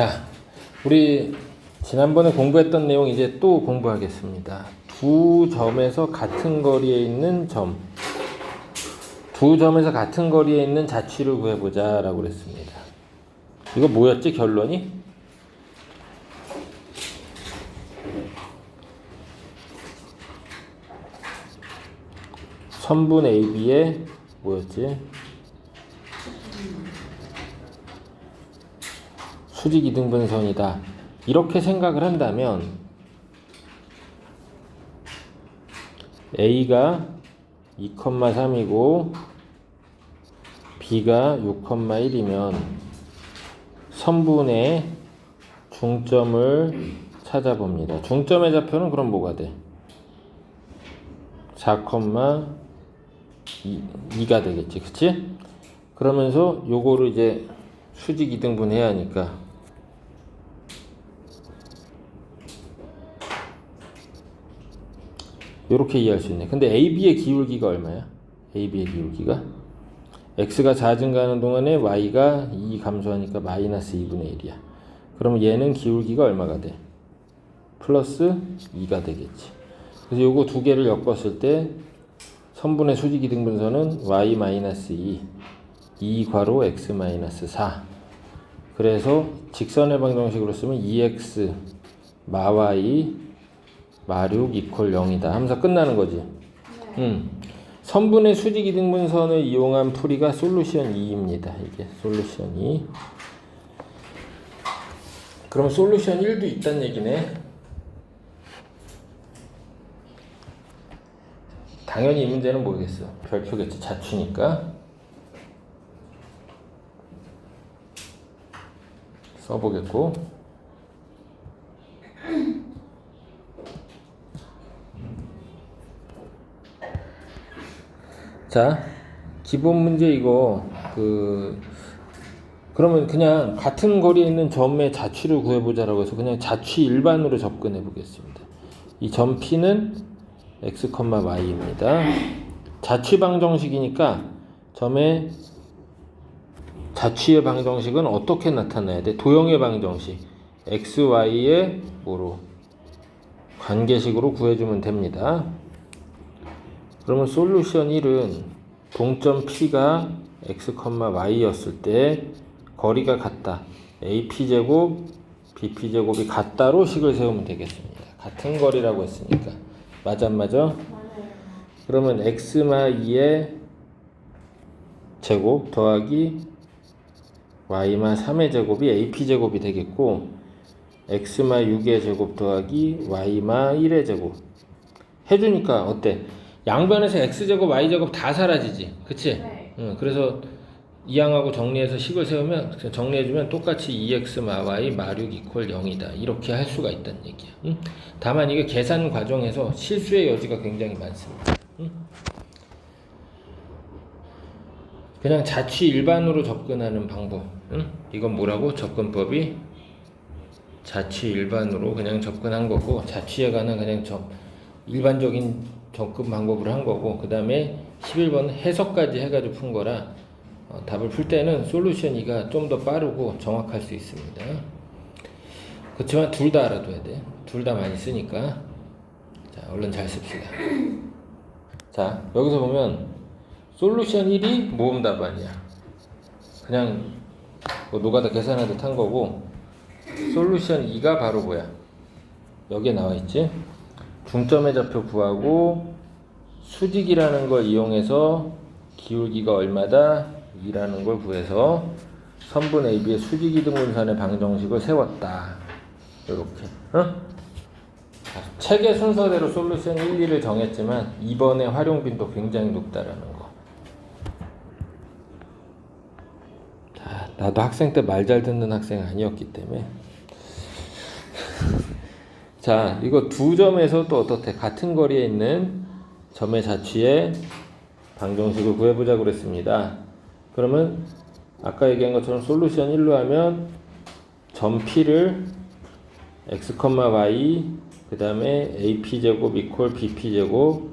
자, 우리 지난번에 공부했던 내용 이제 또 공부하겠습니다. 두 점에서 같은 거리에 있는 점. 두 점에서 같은 거리에 있는 자취를 구해보자 라고 그랬습니다. 이거 뭐였지 결론이? 선분 AB의 뭐였지? 수직 이등분선이다. 이렇게 생각을 한다면 A가 2,3이고 B가 6,1이면 선분의 중점을 찾아봅니다. 중점의 좌표는 그럼 뭐가 돼? 4,2 가 되겠지. 그치? 그러면서 요거를 이제 수직 이등분 해야 하니까 이렇게 이해할 수 있네. 근데 AB의 기울기가 얼마야? AB의 기울기가 x가 4 증가하는 동안에 y가 2 감소하니까 마이너스 2분의 1이야. 그러면 얘는 기울기가 얼마가 돼? 플러스 2가 되겠지. 그래서 요거 두 개를 엮었을 때 선분의 수직 이 등분선은 y 마이너스 2, 2 괄호 x 마이너스 4. 그래서 직선의 방정식으로 쓰면 2x 마 y 마륙 이퀄 0이다 하면서 끝나는 거지. 음. 선분의 수직 이등분선을 이용한 풀이가 솔루션 2입니다. 이게 솔루션 2. 그럼 솔루션 1도 있다는 얘기네. 당연히 이 문제는 모르겠어. 별표겠지. 자취니까. 써보겠고. 자, 기본 문제 이거 그 그러면 그냥 같은 거리에 있는 점의 자취를 구해보자라고 해서 그냥 자취 일반으로 접근해 보겠습니다. 이 점 P는 x, y입니다. 자취 방정식이니까 점의 자취의 방정식은 어떻게 나타나야 돼? 도형의 방정식 x, y의 뭐로 관계식으로 구해주면 됩니다. 그러면 솔루션 1은 동점 P가 x, y였을 때 거리가 같다. AP제곱, BP제곱이 같다로 식을 세우면 되겠습니다. 같은 거리라고 했으니까. 맞아, 안 맞아? 그러면 x마 2의 제곱 더하기 y마 3의 제곱이 AP제곱이 되겠고 x마 6의 제곱 더하기 y마 1의 제곱 해주니까 어때? 양변에서 x제곱, y제곱 다 사라지지. 그치? 네. 응, 그래서 이항하고 정리해서 식을 세우면 정리해주면 똑같이 2x 마 y 마륙 이퀄 0이다. 이렇게 할 수가 있다는 얘기야. 응? 다만 이게 계산 과정에서 실수의 여지가 굉장히 많습니다. 응? 그냥 자취 일반으로 접근하는 방법. 응? 이건 뭐라고? 접근법이 자취 일반으로 그냥 접근한 거고 자취에 관한 그냥 점 일반적인 접근 방법을 한 거고 그 다음에 11번 해석까지 해가지고 푼 거라 어, 답을 풀 때는 솔루션 2가 좀 더 빠르고 정확할 수 있습니다. 그렇지만 둘 다 알아둬야 돼. 둘 다 많이 쓰니까 자 얼른 잘 씁시다. 자 여기서 보면 솔루션 1이 모음 답안이야. 그냥 뭐 노가다 계산하듯 한 거고 솔루션 2가 바로 뭐야? 여기에 나와 있지? 중점의 좌표 구하고 수직이라는 걸 이용해서 기울기가 얼마다 2라는 걸 구해서 선분 AB의 수직 이등분선의 방정식을 세웠다. 이렇게. 어? 책의 순서대로 솔루션 1, 2를 정했지만 이번에 활용 빈도 굉장히 높다라는 거. 자, 나도 학생 때 말 잘 듣는 학생 아니었기 때문에 자, 이거 두 점에서 또 어떻게 같은 거리에 있는 점의 자취의 방정식을 구해보자고 그랬습니다. 그러면 아까 얘기한 것처럼 솔루션 1로 하면 점 P를 x, y 그 다음에 AP 제곱 이퀄 BP 제곱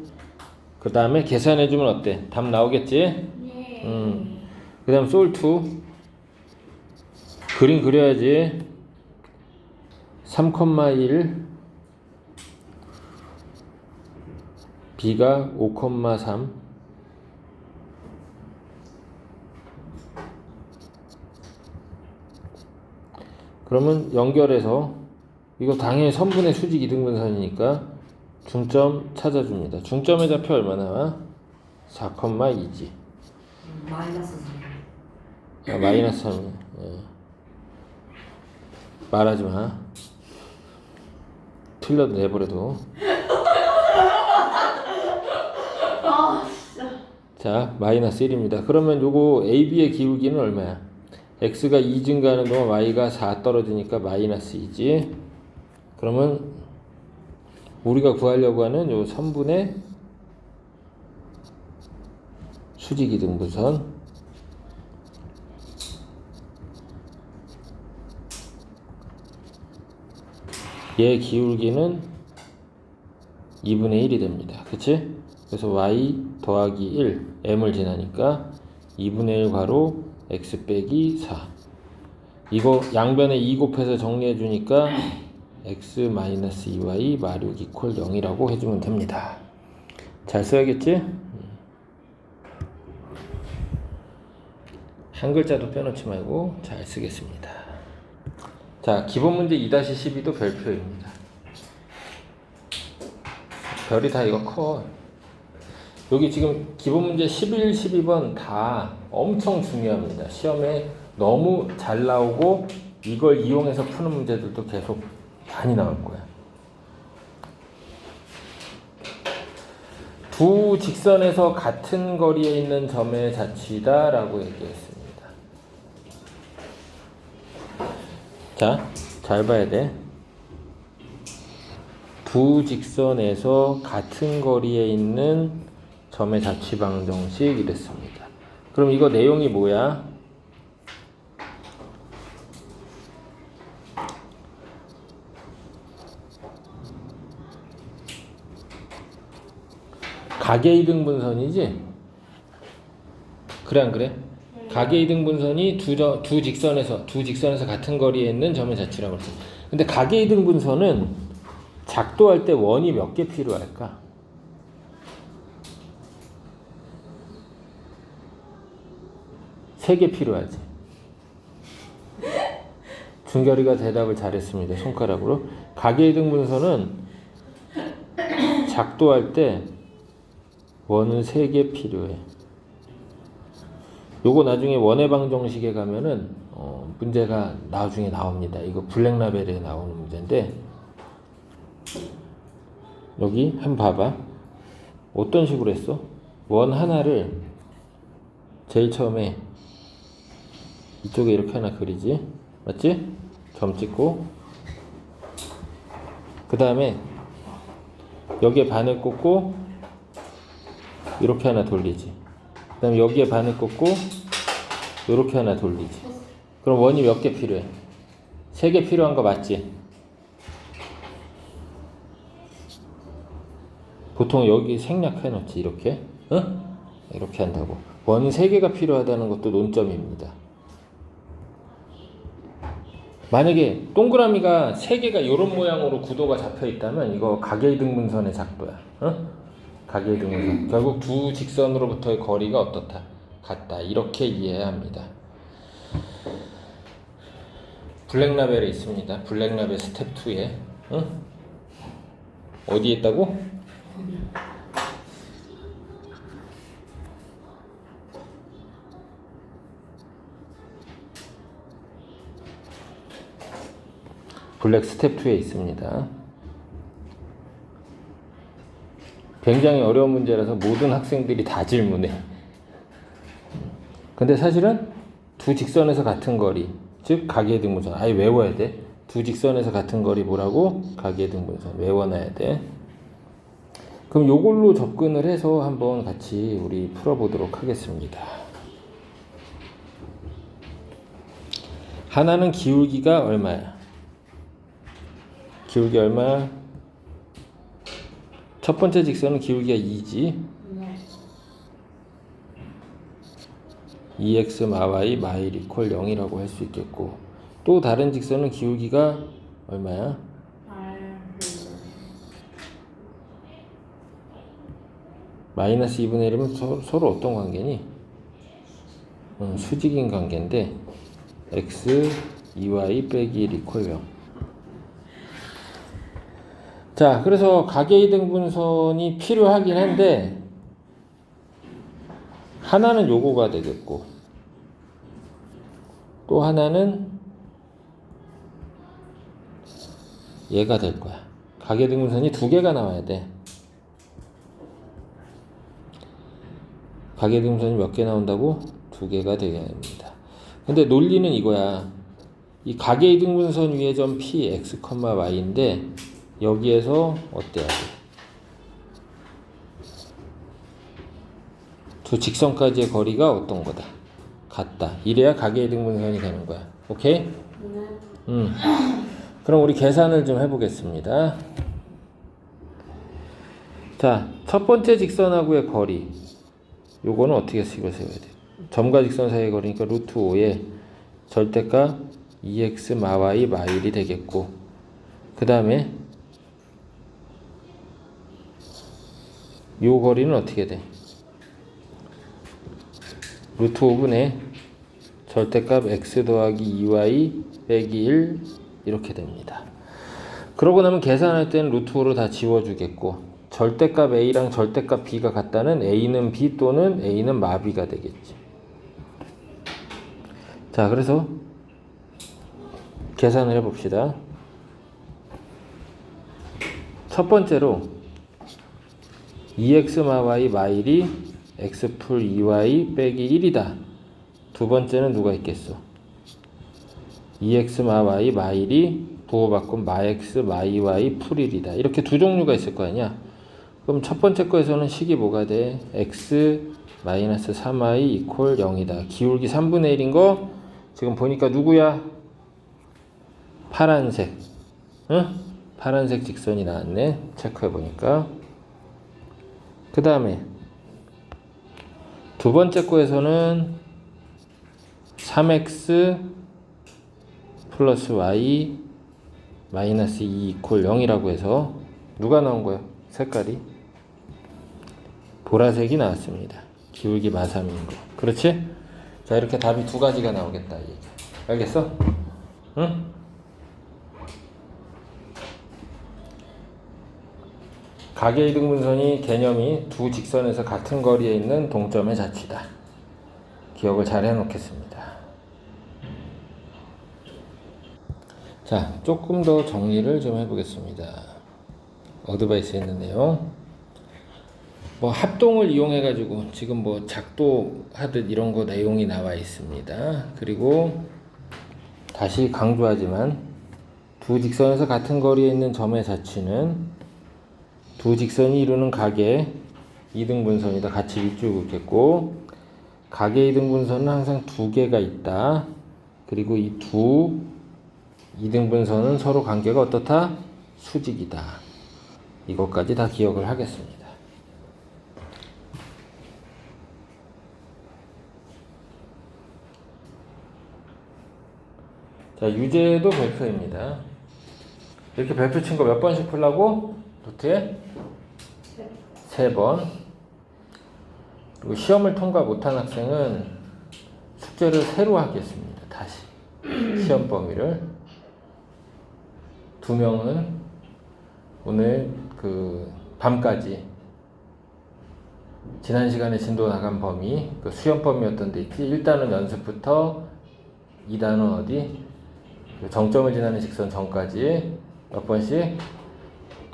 그 다음에 계산해주면 어때? 답 나오겠지? 네. 음. 그 다음 솔2 그림 그려야지 3,1 b가 5,3 그러면 연결해서 이거 당연히 선분의 수직 이등분선이니까 중점 찾아줍니다. 중점의 좌표 얼마나? 4,2지. 음, 마이너스 3. 아, 마이너스 3. 예. 말하지 마. 틀려도 내버려도. 자, 마이너스 1입니다. 그러면 요거 AB의 기울기는 얼마야? X가 2 증가하는 동안 Y가 4 떨어지니까 마이너스 2지. 그러면 우리가 구하려고 하는 요 선분의 수직이등분선 얘 기울기는 2분의 1이 됩니다. 그치? 그래서 y 더하기 1 m을 지나니까 2분의 1 괄호 x 빼기 4 이거 양변에 2 곱해서 정리해 주니까 x 마이너스 2y 마륙 이퀄 0이라고 해주면 됩니다. 잘 써야겠지? 음. 한 글자도 빼놓지 말고 잘 쓰겠습니다. 자, 기본 문제 2-12도 별표입니다. 별이 다 이거 커. 여기 지금 기본 문제 11, 12번 다 엄청 중요합니다. 시험에 너무 잘 나오고 이걸 이용해서 푸는 문제들도 계속 많이 나올 거야. 두 직선에서 같은 거리에 있는 점의 자취다라고 얘기했습니다. 자, 잘 봐야 돼. 두 직선에서 같은 거리에 있는 점의 자취 방정식 이랬습니다. 그럼 이거 내용이 뭐야? 가계 이등분선이지? 그래 안 그래? 가계 이등분선이 두, 저, 두 직선에서 두 직선에서 같은 거리에 있는 점의 자취라고 그랬어. 근데 가계 이등분선은 작도할 때 원이 몇 개 필요할까? 세 개 필요하지. 준결이가 대답을 잘했습니다. 손가락으로. 가계이등분선은 작도할 때 원은 세 개 필요해. 요거 나중에 원의 방정식에 가면은 어, 문제가 나중에 나옵니다. 이거 블랙라벨에 나오는 문제인데 여기 한번 봐봐. 어떤 식으로 했어? 원 하나를 제일 처음에 이쪽에 이렇게 하나 그리지, 맞지? 점 찍고 그 다음에 여기에 반을 꽂고 이렇게 하나 돌리지. 그 다음에 여기에 반을 꽂고 이렇게 하나 돌리지. 그럼 원이 몇 개 필요해? 세 개 필요한 거 맞지? 보통 여기 생략해 놓지 이렇게 어? 이렇게 한다고 원세 개가 필요하다는 것도 논점입니다. 만약에 동그라미가 세 개가 이런 모양으로 구도가 잡혀 있다면 이거 가계등분선의 작도야. 어? 가계등분선. 결국 두 직선으로부터의 거리가 어떻다? 같다. 이렇게 이해해야 합니다. 블랙라벨에 있습니다. 블랙라벨 스텝 2에. 응? 어디에 있다고? 블랙 스텝 2에 있습니다. 굉장히 어려운 문제라서 모든 학생들이 다 질문해. 근데 사실은 두 직선에서 같은 거리, 즉 가계 등분선. 아예 외워야 돼. 두 직선에서 같은 거리 뭐라고? 가계 등분선. 외워놔야 돼. 그럼 요걸로 접근을 해서 한번 같이 우리 풀어보도록 하겠습니다. 하나는 기울기가 얼마야? 기울기 얼마? 첫 번째 직선은 기울기가 2지. 네. 2x 마y 마일 이퀄 0이라고 할 수 있겠고 또 다른 직선은 기울기가 얼마야? 마이너스 2분의 1이면 서, 서로 어떤 관계니? 음, 수직인 관계인데 x 2y 빼기 1 이퀄 0 자, 그래서 가계이등분선이 필요하긴 한데 하나는 요거가 되겠고 또 하나는 얘가 될 거야. 가계등분선이 두 개가 나와야 돼. 가계등분선이 몇 개 나온다고? 두 개가 되게 됩니다. 근데 논리는 이거야. 이 가계이등분선 위의 점 p x, y인데 여기에서 어때야 돼? 두 직선까지의 거리가 어떤 거다? 같다. 이래야 가계이등분선이 되는 거야. 오케이? 네. 음. 그럼 우리 계산을 좀 해보겠습니다. 자, 첫 번째 직선하고의 거리. 요거는 어떻게 쓰고 세워야 돼? 점과 직선 사이의 거리니까 루트 5에 절대값 2x 마y 마일이 되겠고 그 다음에 요 거리는 어떻게 돼? 루트 5분의 절대값 x 더하기 2y 빼기 1 이렇게 됩니다. 그러고 나면 계산할 때는 루트 5로 다 지워주겠고 절대값 a랑 절대값 b가 같다는 a는 b 또는 a는 마비가 되겠지. 자, 그래서 계산을 해봅시다. 첫 번째로 2x 마 y 마일이 x 풀 2y 빼기 1이다. 두 번째는 누가 있겠어? 2x 마 y 마일이 부호바꾼 마 x 마 2y 풀 1이다. 이렇게 두 종류가 있을 거 아니야? 그럼 첫 번째 거에서는 식이 뭐가 돼? x 마이너스 3y 이퀄 0이다. 기울기 3분의 1인 거 지금 보니까 누구야? 파란색. 응? 파란색 직선이 나왔네. 체크해 보니까. 그 다음에 두 번째 거에서는 3x 플러스 y 마이너스 2 이퀄 0이라고 해서 누가 나온 거예요? 색깔이 보라색이 나왔습니다. 기울기 마삼인 거. 그렇지? 자 이렇게 답이 두 가지가 나오겠다. 알겠어? 응? 가계이등분선이 개념이 두 직선에서 같은 거리에 있는 동점의 자취다. 기억을 잘 해놓겠습니다. 자, 조금 더 정리를 좀 해보겠습니다. 어드바이스에 있는 내용. 뭐 합동을 이용해 가지고 지금 뭐 작도 하듯 이런 거 내용이 나와 있습니다. 그리고 다시 강조하지만 두 직선에서 같은 거리에 있는 점의 자취는 두 직선이 이루는 가계 이등분선이다. 같이 밑줄 긋겠고 가계 이등분선은 항상 두 개가 있다. 그리고 이 두 이등분선은 서로 관계가 어떻다? 수직이다. 이것까지 다 기억을 하겠습니다. 자, 유제도 별표입니다. 이렇게 별표 친 거 몇 번씩 풀라고? 노트에? 세 번. 그리고 시험을 통과 못한 학생은 숙제를 새로 하겠습니다. 다시. 시험 범위를. 두 명은 오늘 그 밤까지 지난 시간에 진도 나간 범위, 그 수험 범위였던 데 있지. 1단은 연습부터 2단은 어디? 그 정점을 지나는 직선 전까지 몇 번씩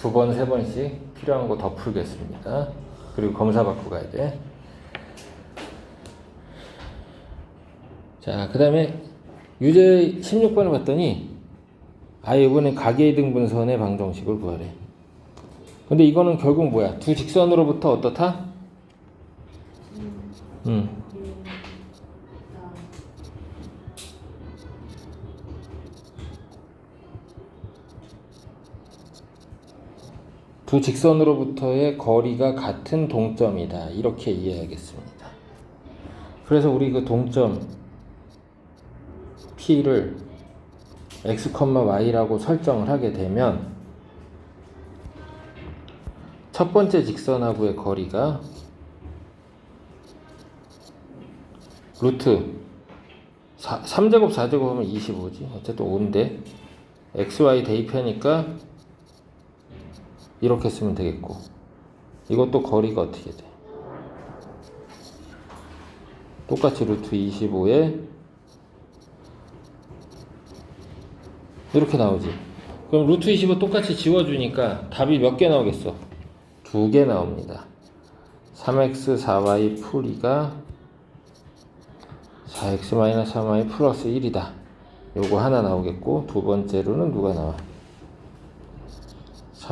두 번, 세 번씩 필요한 거 더 풀겠습니다. 그리고 검사 받고 가야 돼. 자, 그 다음에 유제 16번을 봤더니 아예 이번에 가계이등분선의 방정식을 구하래. 근데 이거는 결국 뭐야? 두 직선으로부터 어떻다? 음. 두 직선으로부터의 거리가 같은 동점이다. 이렇게 이해하겠습니다. 그래서 우리 그 동점 P를 x, y라고 설정을 하게 되면 첫 번째 직선하고의 거리가 루트 4, 3제곱 4제곱 하면 25지 어쨌든 5인데 xy 대입하니까 이렇게 쓰면 되겠고. 이것도 거리가 어떻게 돼? 똑같이 루트 25에 이렇게 나오지. 그럼 루트 25 똑같이 지워주니까 답이 몇 개 나오겠어? 두 개 나옵니다. 3x 4y 풀 2가 4x-3y 플러스 1이다. 요거 하나 나오겠고 두 번째로는 누가 나와?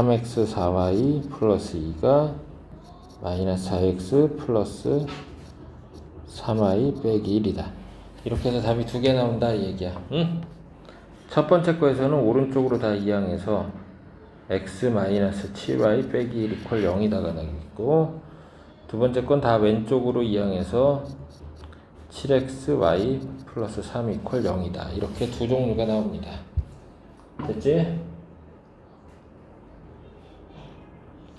3x 4y 플러스 2가 마이너스 4x 플러스 3y 빼기 1이다. 이렇게 해서 답이 두 개 나온다 이 얘기야. 응? 첫 번째 거에서는 오른쪽으로 다 이항해서 x 마이너스 7y 빼기 1 이퀄 0이다가 나겠고 두 번째 건 다 왼쪽으로 이항해서 7xy 플러스 3 이퀄 0이다. 이렇게 두 종류가 나옵니다. 됐지?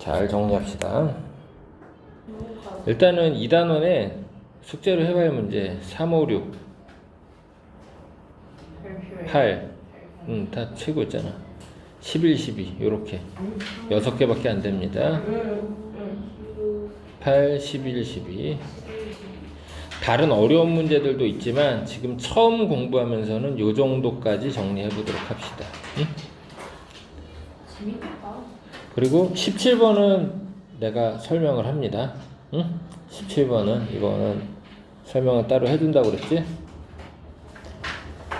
잘 정리합시다. 일단은 2단원에 숙제로 해봐야 할 문제 3, 5, 6, 8 음, 다 치고 있잖아. 11, 12 요렇게 여섯 개밖에 안 됩니다. 8, 11, 12 다른 어려운 문제들도 있지만 지금 처음 공부하면서는 요 정도까지 정리해 보도록 합시다. 응? 그리고 17번은 내가 설명을 합니다. 응? 17번은 이거는 설명을 따로 해준다고 그랬지?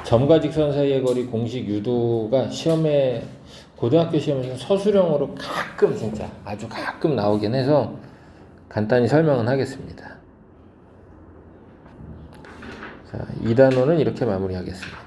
점과 직선 사이의 거리 공식 유도가 시험에 고등학교 시험에서 서술형으로 가끔 진짜 아주 가끔 나오긴 해서 간단히 설명은 하겠습니다. 자, 2단원은 이렇게 마무리하겠습니다.